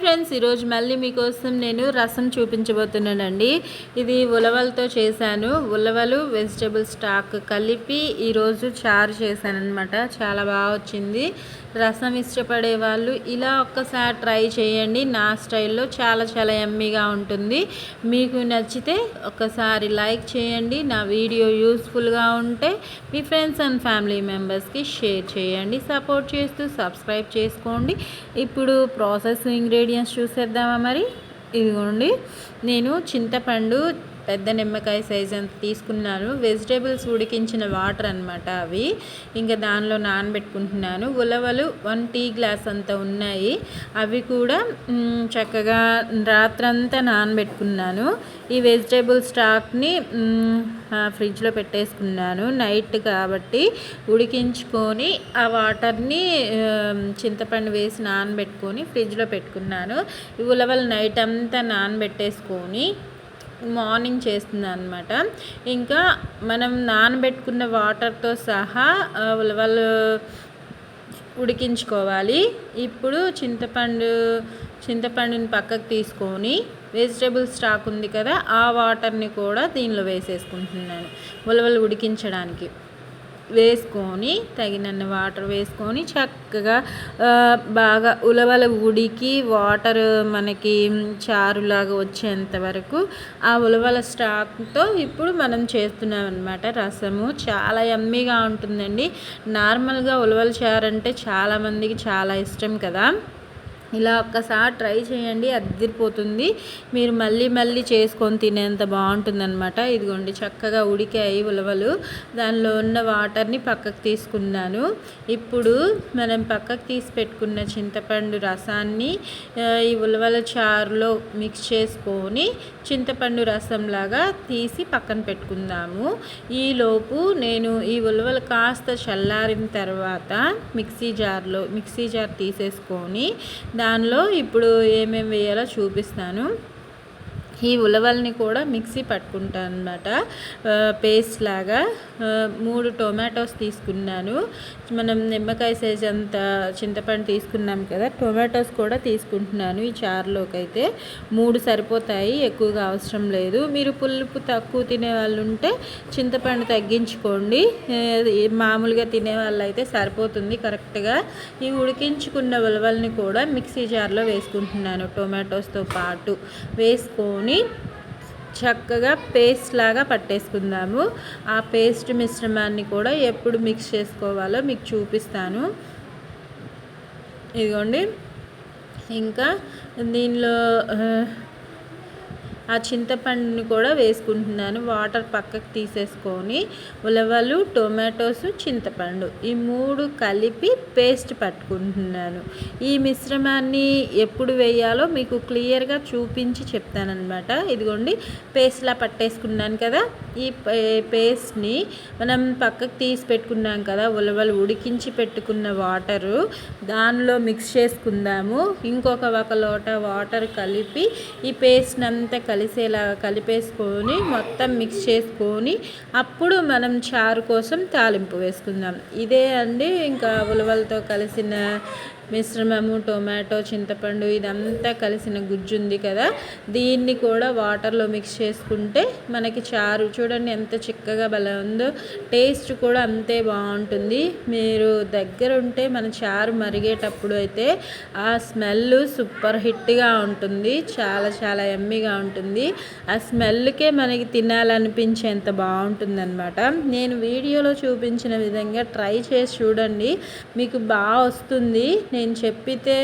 Friends ఈరోజు మళ్ళీ మీకోసం నేను రసం చూపించబోతున్నానండి. ఇది ఉలవలతో చేశాను. ఉలవలు వెజిటబుల్ స్టాక్ కలిపి ఈరోజు చారు చేశాను చాలా బాగా వచ్చింది. రసం ఇష్టపడే వాళ్ళు ఇలా ఒక్కసారి ట్రై చేయండి. నా స్టైల్లో చాలా చాలా ఎమ్మీగా ఉంటుంది. మీకు నచ్చితే ఒకసారి లైక్ చేయండి. నా వీడియో యూస్ఫుల్గా ఉంటే మీ ఫ్రెండ్స్ అండ్ ఫ్యామిలీ మెంబర్స్కి షేర్ చేయండి. సపోర్ట్ చేస్తూ సబ్స్క్రైబ్ చేసుకోండి. ఇప్పుడు ప్రాసెస్ ఇంగ్రీడియంట్స్ చూసేద్దామా మరి? ఇదిగోండి నేను చింతపండు పెద్ద నిమ్మకాయ సైజ్ అంత తీసుకున్నాను. వెజిటేబుల్స్ ఉడికించిన వాటర్ అనమాట అవి. ఇంకా దానిలో నానబెట్టుకుంటున్నాను. ఉలవలు వన్ టీ గ్లాస్ అంత ఉన్నాయి. అవి కూడా చక్కగా రాత్రంతా నానబెట్టుకున్నాను. ఈ వెజిటేబుల్ స్టాక్ని ఫ్రిడ్జ్లో పెట్టేసుకున్నాను. నైట్ కాబట్టి ఉడికించుకొని ఆ వాటర్ని చింతపండు వేసి నానబెట్టుకొని ఫ్రిడ్జ్లో పెట్టుకున్నాను. ఈ ఉలవలు నైట్ అంతా నానబెట్టేసుకొని మార్నింగ్ చేస్తుంది అనమాట ఇంకా మనం నానబెట్టుకున్న వాటర్తో సహా ఉలవలు ఉడికించుకోవాలి. ఇప్పుడు చింతపండు చింతపండుని పక్కకు తీసుకొని వెజిటేబుల్ స్టాక్ ఉంది కదా ఆ వాటర్ని కూడా దీనిలో వేసేసుకుంటున్నాను. ఉలవలు ఉడికించడానికి. వేసుకొని తగినన్ని వాటర్ వేసుకొని చక్కగా బాగా ఉలవల ఉడికి వాటర్ మనకి చారులాగా వచ్చేంత వరకు ఆ ఉలవల స్టాక్తో ఇప్పుడు మనం చేస్తున్నాం అనమాట రసము. చాలా ఎమ్మీగా ఉంటుందండి. నార్మల్గా ఉలవల చారు అంటే చాలామందికి చాలా ఇష్టం కదా. ఇలా ఒక్కసారి ట్రై చేయండి అదిరిపోతుంది. మీరు మళ్ళీ మళ్ళీ చేసుకొని తినేంత బాగుంటుందన్నమాట. ఇదిగోండి చక్కగా ఉడికాయి ఉలవలు. దానిలో ఉన్న వాటర్ని పక్కకు తీసుకున్నాను. ఇప్పుడు మనం పక్కకు తీసి పెట్టుకున్న చింతపండు రసాన్ని ఈ ఉలవల చారులో మిక్స్ చేసుకొని చింతపండు రసంలాగా తీసి పక్కన పెట్టుకుందాము. ఈలోపు నేను ఈ ఉలవలు కాస్త చల్లారిన తర్వాత మిక్సీ జార్లో మిక్సీ జార్ తీసేసుకొని దానిలో ఇప్పుడు ఏమేమి వేయాలో చూపిస్తాను. ఈ ఉలవల్ని కూడా మిక్సీ పట్టుకుంటాను అనమాట పేస్ట్ లాగా. మూడు టొమాటోస్ తీసుకున్నాను. మనం నిమ్మకాయ సైజ్ అంత చింతపండు తీసుకున్నాం కదా టొమాటోస్ కూడా తీసుకుంటున్నాను ఈ చారులోకి అయితే మూడు సరిపోతాయి ఎక్కువగా అవసరం లేదు. మీరు పులుపు తక్కువ తినే వాళ్ళు ఉంటే చింతపండు తగ్గించుకోండి. మామూలుగా తినే వాళ్ళు అయితే సరిపోతుంది కరెక్ట్గా. ఈ ఉడికించుకున్న ఉలవల్ని కూడా మిక్సీ జార్లో వేసుకుంటున్నాను టొమాటోస్తో పాటు. వేసుకొని తీసుకొని చక్కగా పేస్ట్ లాగా పట్టేసుకుందాము. ఆ పేస్ట్ మిశ్రమాన్ని కూడా ఎప్పుడు మిక్స్ చేసుకోవాలో మీకు చూపిస్తాను. ఇదిగోండి. ఇంకా దీనిలో ఆ చింతపండుని కూడా వేసుకుంటున్నాను. వాటర్ పక్కకు తీసేసుకొని ఉలవలు టొమాటోస్ చింతపండు ఈ మూడు కలిపి పేస్ట్ పట్టుకుంటున్నాను. ఈ మిశ్రమాన్ని ఎప్పుడు వేయాలో మీకు క్లియర్గా చూపించి చెప్తానమాట ఇదిగోండి పేస్ట్లా పట్టేసుకున్నాను కదా. ఈ పేస్ట్ని మనం పక్కకు తీసి పెట్టుకున్నాం కదా ఉలవలు ఉడికించి పెట్టుకున్న వాటరు దానిలో మిక్స్ చేసుకుందాము. ఇంకొక ఒక లోట వాటర్ కలిపి ఈ పేస్ట్ని అంతా కలిపి కలిసేలా కలిపేసుకొని మొత్తం మిక్స్ చేసుకొని అప్పుడు మనం చారు కోసం తాలింపు వేసుకుందాం. ఇదే అండి ఇంకా ఉలవలతో కలిసిన మిశ్రమము టొమాటో చింతపండు ఇదంతా కలిసిన గుజ్జు ఉంది కదా. దీన్ని కూడా వాటర్లో మిక్స్ చేసుకుంటే మనకి చారు. చూడండి ఎంత చిక్కగా బల ఉందో. టేస్ట్ కూడా అంతే బాగుంటుంది. మీరు దగ్గర ఉంటే మన చారు మరిగేటప్పుడు అయితే ఆ స్మెల్ సూపర్ హిట్గా ఉంటుంది. చాలా చాలా ఎమ్మిగా ఉంటుంది. ఆ స్మెల్కే మనకి తినాలనిపించేంత బాగుంటుంది అనమాట నేను వీడియోలో చూపించిన విధంగా ట్రై చేసి చూడండి. మీకు బాగా వస్తుంది. నేను చెప్పితే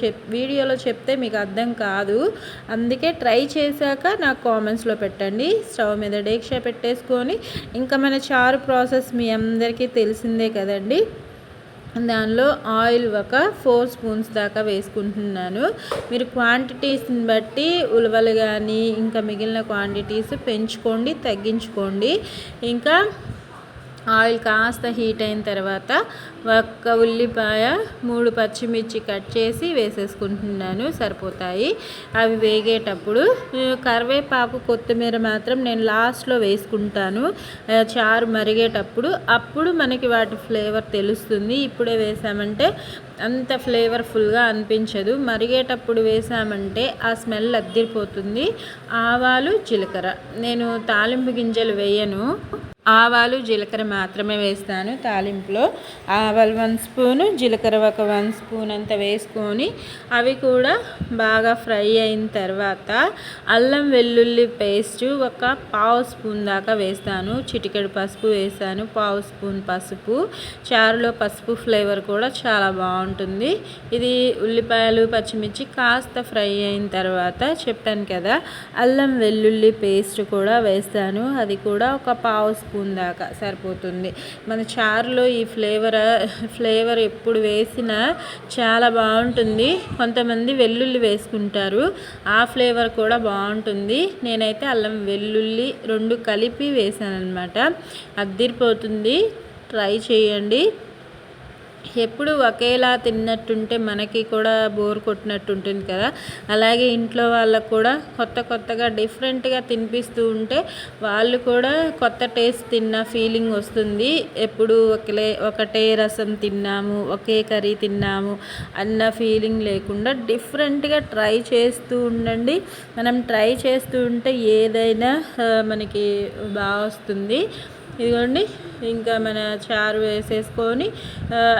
చెప్ వీడియోలో చెప్తే మీకు అర్థం కాదు. అందుకే ట్రై చేశాక నాకు కామెంట్స్లో పెట్టండి. స్టవ్ మీద డేక్ష పెట్టేసుకొని ఇంకా మన చారు ప్రాసెస్ మీ అందరికీ తెలిసిందే కదండి. దానిలో ఆయిల్ ఒక ఫోర్ స్పూన్స్ దాకా వేసుకుంటున్నాను. మీరు క్వాంటిటీస్ని బట్టి ఉలవలు కానీ ఇంకా మిగిలిన క్వాంటిటీస్ పెంచుకోండి తగ్గించుకోండి. ఇంకా ఆయిల్ కాస్త హీట్ అయిన తర్వాత ఒక్క ఉల్లిపాయ మూడు పచ్చిమిర్చి కట్ చేసి వేసేసుకుంటున్నాను సరిపోతాయి. అవి వేగేటప్పుడు కరివేపాకు కొత్తిమీర మాత్రం నేను లాస్ట్లో వేసుకుంటాను. చారు మరిగేటప్పుడు అప్పుడు మనకి వాటి ఫ్లేవర్ తెలుస్తుంది. ఇప్పుడే వేసామంటే అంత ఫ్లేవర్ఫుల్గా అనిపించదు. మరిగేటప్పుడు వేసామంటే ఆ స్మెల్ అద్దిరిపోతుంది. ఆవాలు జీలకర్ర. నేను తాలింపు గింజలు వేయను. ఆవాలు జీలకర్ర మాత్రమే వేస్తాను తాలింపులో. ఆవాలు వన్ స్పూను జీలకర్ర ఒక వన్ స్పూన్ అంత వేసుకొని అవి కూడా బాగా ఫ్రై అయిన తర్వాత అల్లం వెల్లుల్లి పేస్ట్ ఒక పావు స్పూన్ దాకా వేస్తాను. చిటికెడు పసుపు వేసాను పావు స్పూన్ పసుపు. చారులో పసుపు ఫ్లేవర్ కూడా చాలా బాగుంటుంది. బాగుంటుంది. ఇది ఉల్లిపాయలు పచ్చిమిర్చి కాస్త ఫ్రై అయిన తర్వాత చెప్పాను కదా అల్లం వెల్లుల్లి పేస్ట్ కూడా వేస్తాను. అది కూడా ఒక పావు స్పూన్ స్పూన్ దాకా సరిపోతుంది. మన చారులో ఈ ఫ్లేవర్ ఫ్లేవర్ ఎప్పుడు వేసినా చాలా బాగుంటుంది. కొంతమంది వెల్లుల్లి వేసుకుంటారు. ఆ ఫ్లేవర్ కూడా బాగుంటుంది. నేనైతే అల్లం వెల్లుల్లి రెండు కలిపి వేసాను అనమాట అద్దిరిపోతుంది. ట్రై చేయండి. ఎప్పుడు ఒకేలా తిన్నట్టుంటే మనకి కూడా బోర్ కొట్టినట్టు ఉంటుంది కదా. అలాగే ఇంట్లో వాళ్ళకు కూడా కొత్త కొత్తగా డిఫరెంట్గా తినిపిస్తూ ఉంటే వాళ్ళు కూడా కొత్త టేస్ట్ తిన్న ఫీలింగ్ వస్తుంది. ఎప్పుడు ఒకలే ఒకటే రసం తిన్నాము ఒకే కర్రీ తిన్నాము అన్న ఫీలింగ్ లేకుండా డిఫరెంట్గా ట్రై చేస్తూ ఉండండి. మనం ట్రై చేస్తూ ఉంటే ఏదైనా మనకి బాగా వస్తుంది. ఇదిగోండి ఇంకా మన చారు వేసేసుకొని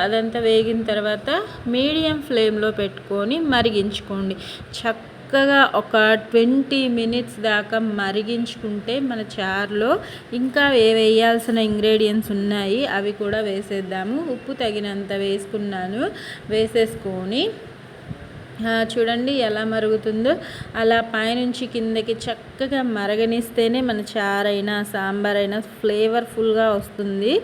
అదంతా వేగిన తర్వాత మీడియం ఫ్లేమ్లో పెట్టుకొని మరిగించుకోండి. చక్కగా ఒక ట్వంటీ మినిట్స్ దాకా మరిగించుకుంటే మన చారులో ఇంకా ఏ వేయాల్సిన ఇంగ్రీడియంట్స్ ఉన్నాయి అవి కూడా వేసేద్దాము. ఉప్పు తగినంత వేసుకున్నాను వేసేసుకొని చూడండి ఎలా మరుగుతుందో. అలా పైనుంచి కిందకి చక్కగా మరగనిస్తేనే మన చారైనా సాంబార్ అయినా ఫ్లేవర్ఫుల్గా వస్తుంది.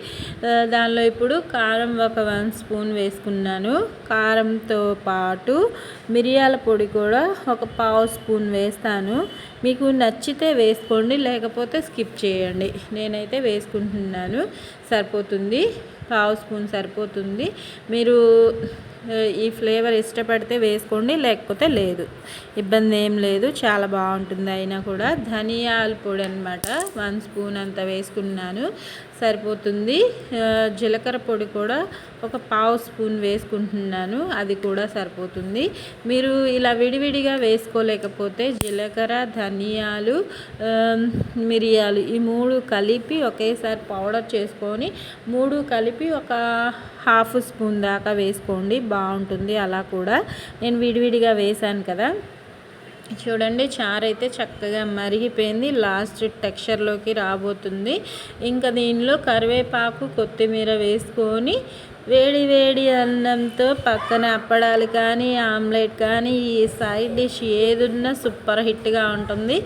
దానిలో ఇప్పుడు కారం ఒక వన్ స్పూన్ వేసుకున్నాను. కారంతో పాటు మిరియాల పొడి కూడా ఒక పావు స్పూన్ వేస్తాను. మీకు నచ్చితే వేసుకోండి లేకపోతే స్కిప్ చేయండి. నేనైతే వేసుకుంటున్నాను. సరిపోతుంది. పావు స్పూన్ సరిపోతుంది. మీరు ఈ ఫ్లేవర్ ఇష్టపడితే వేసుకోండి లేకపోతే లేదు. ఇబ్బంది ఏం లేదు చాలా బాగుంటుంది అయినా కూడా. ధనియాల పొడి అనమాట వన్ స్పూన్ అంత వేసుకున్నాను సరిపోతుంది. జీలకర్ర పొడి కూడా ఒక పావు స్పూన్ వేసుకుంటున్నాను అది కూడా సరిపోతుంది. మీరు ఇలా విడివిడిగా వేసుకోలేకపోతే జీలకర్ర ధనియాలు మిరియాలు ఈ మూడు కలిపి ఒకేసారి పౌడర్ చేసుకొని మూడు కలిపి ఒక హాఫ్ స్పూన్ దాకా వేసుకోండి బాగుంటుంది. అలా కూడా నేను విడివిడిగా వేశాను కదా. చూడండి చారు అయితే చక్కగా మరిగిపోయింది. లాస్ట్ టెక్స్చర్లోకి రాబోతుంది. ఇంకా దీనిలో కరివేపాకు కొత్తిమీర వేసుకొని వేడి వేడి అన్నంతో పక్కన అప్పడాలు కానీ ఆమ్లెట్ కానీ ఈ సైడ్ డిష్ ఏదున్నా సూపర్ హిట్గా ఉంటుంది.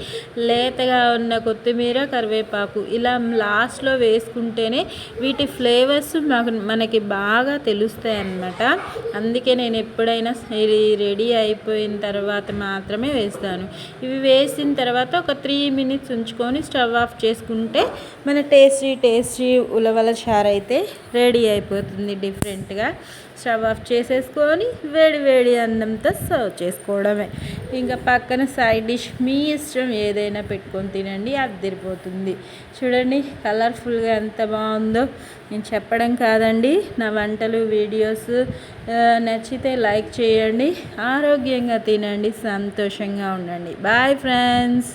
లేతగా ఉన్న కొత్తిమీర కరివేపాకు ఇలా లాస్ట్లో వేసుకుంటేనే వీటి ఫ్లేవర్స్ మాకు మనకి బాగా తెలుస్తాయి అన్నమాట. అందుకే నేను ఎప్పుడైనా ఇది రెడీ అయిపోయిన తర్వాత మాత్రమే వేస్తాను. ఇవి వేసిన తర్వాత ఒక త్రీ మినిట్స్ ఉంచుకొని స్టవ్ ఆఫ్ చేసుకుంటే మన టేస్టీ టేస్టీ ఉలవల చారు అయితే రెడీ అయిపోతుంది. డిఫరెంట్గా స్టవ్ ఆఫ్ చేసేసుకొని వేడి వేడి అన్నంతో సర్వ్ చేసుకోవడమే. ఇంకా పక్కన సైడ్ డిష్ మీ ఇష్టం ఏదైనా పెట్టుకొని తినండి అదిరిపోతుంది చూడండి కలర్ఫుల్గా ఎంత బాగుందో. నేను చెప్పడం కాదండి నా వంటలు వీడియోస్ నచ్చితే లైక్ చేయండి ఆరోగ్యంగా తినండి సంతోషంగా ఉండండి. Bye friends